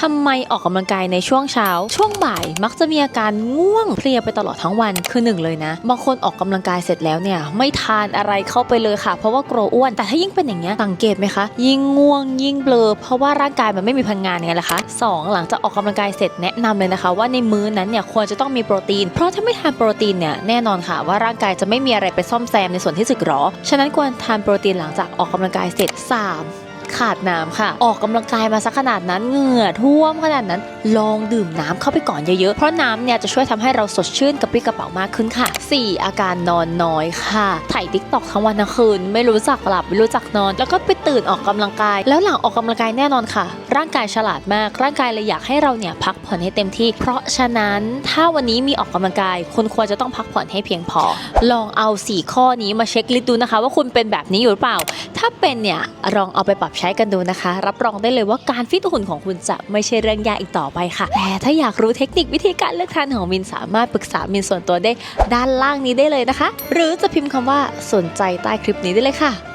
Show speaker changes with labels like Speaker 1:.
Speaker 1: ทำไมออกกำลังกายในช่วงเช้า ช่วงบ่ายมักจะมีอาการง่วงเพลียไปตลอดทั้งวันคือหนึ่งเลยนะ บางคนออกกำลังกายเสร็จแล้วเนี่ย ไม่ทานอะไรเข้าไปเลยค่ะ เพราะว่ากลัวอ้วน แต่ถ้ายิ่งเป็นอย่างเงี้ยสังเกตไหมคะ ยิ่งง่วงยิ่งเบลอ เพราะว่าร่างกายมันไม่มีพลังงานไงล่ะคะสองหลังจากออกกำลังกายเสร็จแนะนำเลยนะคะ ว่าในมื้อนั้นเนี่ยควรจะต้องมีโปรตีน เพราะถ้าไม่ทานโปรตีนเนี่ยแน่นอนค่ะ ว่าร่างกายจะไม่มีอะไรไปซ่อมแซมในส่วนที่สึกหรอ ฉะนั้นควรทานโปรตีนหลังจากออกกำลังกายเสร็จสาม ขาดน้ำค่ะ ออกกำลังกายมาสักขนาดนั้นเหงื่อท่วมขนาดนั้น ลองดื่มน้ำเข้าไปก่อนเยอะๆ เพราะน้ำเนี่ยจะช่วยทำให้เราสดชื่นกระปรี้กระเป๋ามากขึ้นค่ะ 4. อาการนอนน้อยค่ะ ถ่ายทิกตอกทั้งวันทั้งคืน ไม่รู้จักหลับไม่รู้จักนอน แล้วก็ไปตื่นออกกำลังกาย แล้วหลังออกกำลังกายแน่นอนค่ะ ร่างกายฉลาดมาก ร่างกายเลยอยากให้เราเนี่ยพักผ่อนให้เต็มที่ เพราะฉะนั้นถ้าวันนี้มีออกกำลังกาย คุณควรจะต้องพักผ่อนให้เพียงพอ ลองเอา 4 ข้อนี้มาเช็คลิสต์ดูนะคะ ว่าคุณเป็นแบบนี้อยู่หรือเปล่า ถ้าเป็นเนี่ยลองเอาไปปรับใช้กันดูนะคะ รับรองได้เลยว่าการฟิตหุ่นของคุณจะไม่ใช่เรื่องยากอีกต่อไปค่ะ แต่ถ้าอยากรู้เทคนิควิธีการเลือกทานของมินสามารถปรึกษามินส่วนตัวได้ด้านล่างนี้ได้เลยนะคะ หรือจะพิมพ์คำว่าสนใจใต้คลิปนี้ได้เลยค่ะ